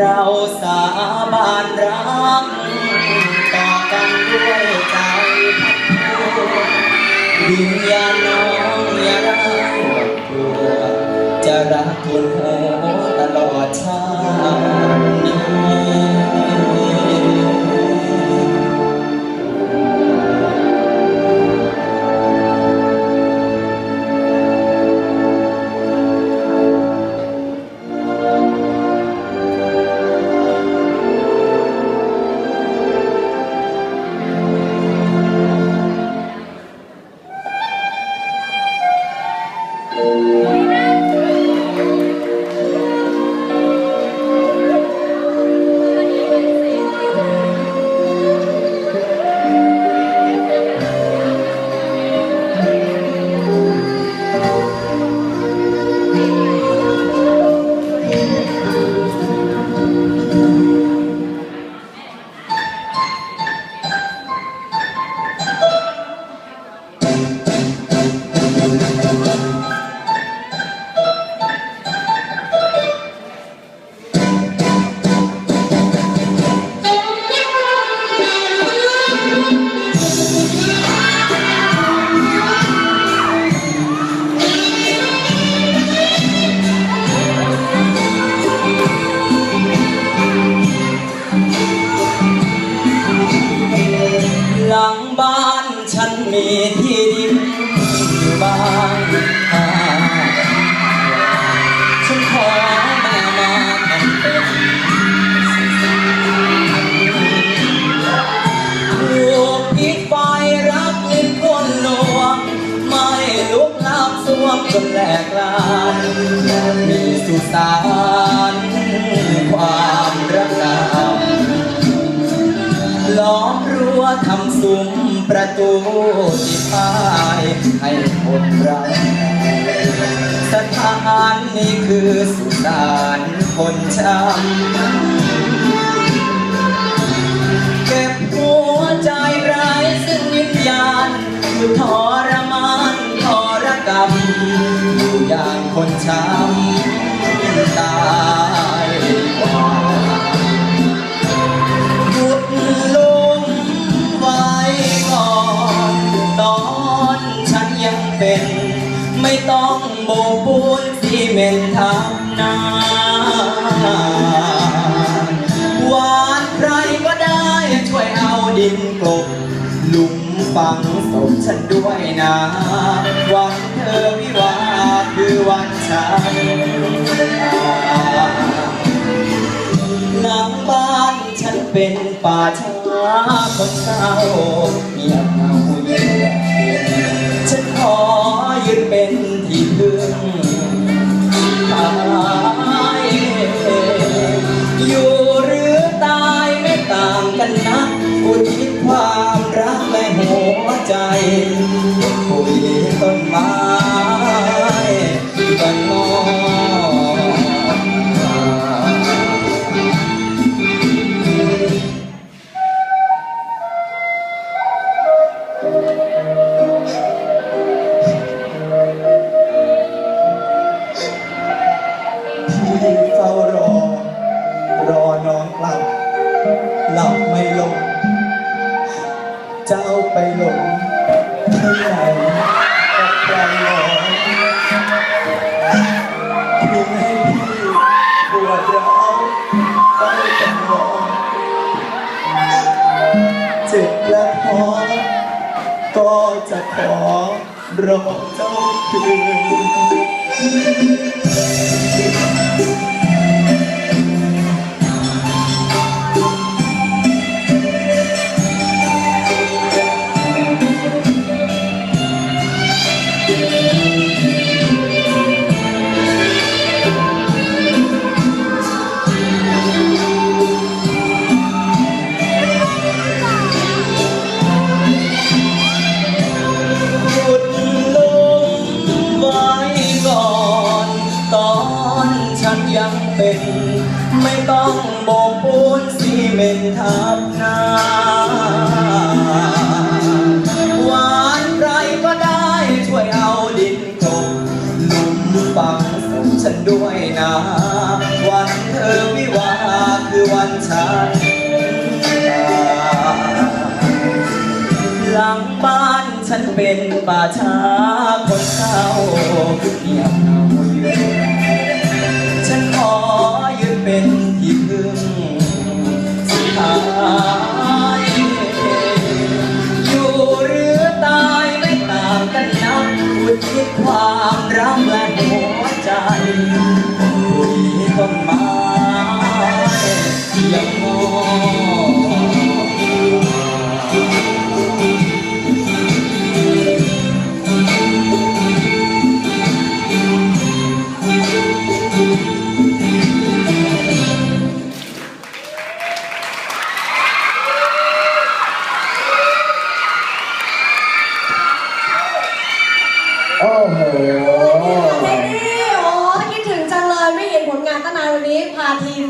เราสาบานรักต่อกันด้วยใจพักพัววิญญาณน้องอย่าร้างกลัวจะรักทุนหัวตลอดชาตินี้ มีที่ดินอยู่บ้างห้าฉันขอแม่มาทำเป็นถูกพิษไฟรักลิ้นคนลวงไม่ลุกลามสวงจนแหลกลานมีสุสานความรักงามล้อมรั้วทำซุ้ม ประตูที่พายให้คนรักสถานนี้คือสุสานคนช้ำเก็บหัวใจไร้ซึ่งวิญญาณอยู่ทรมาน ดินกบหลุมฝังศพฉันด้วยนะ วันเธอวิวาคือวันฉันหลังบ้านฉันเป็นป่าช้าคนเศร้าเงียบเหงาเยือกเย็นฉันขอยืนเป็นที่พึ่ง ต้นไม้ เจ็บและท้อก็จะขอรอเจ้าคืน ไม่ต้องโบกปูนซีเมนทับหน้าหวานใครก็ได้ช่วยเอาดินกบหลุมฝังศพฉันด้วยนะ วันเธอวิวาคือวันฉันหลังบ้านฉันเป็นป่าช้าคนเศร้าเงียบเหงา ความรักและหัวใจคุยต้นไม้ยังงอโอ้โห เทน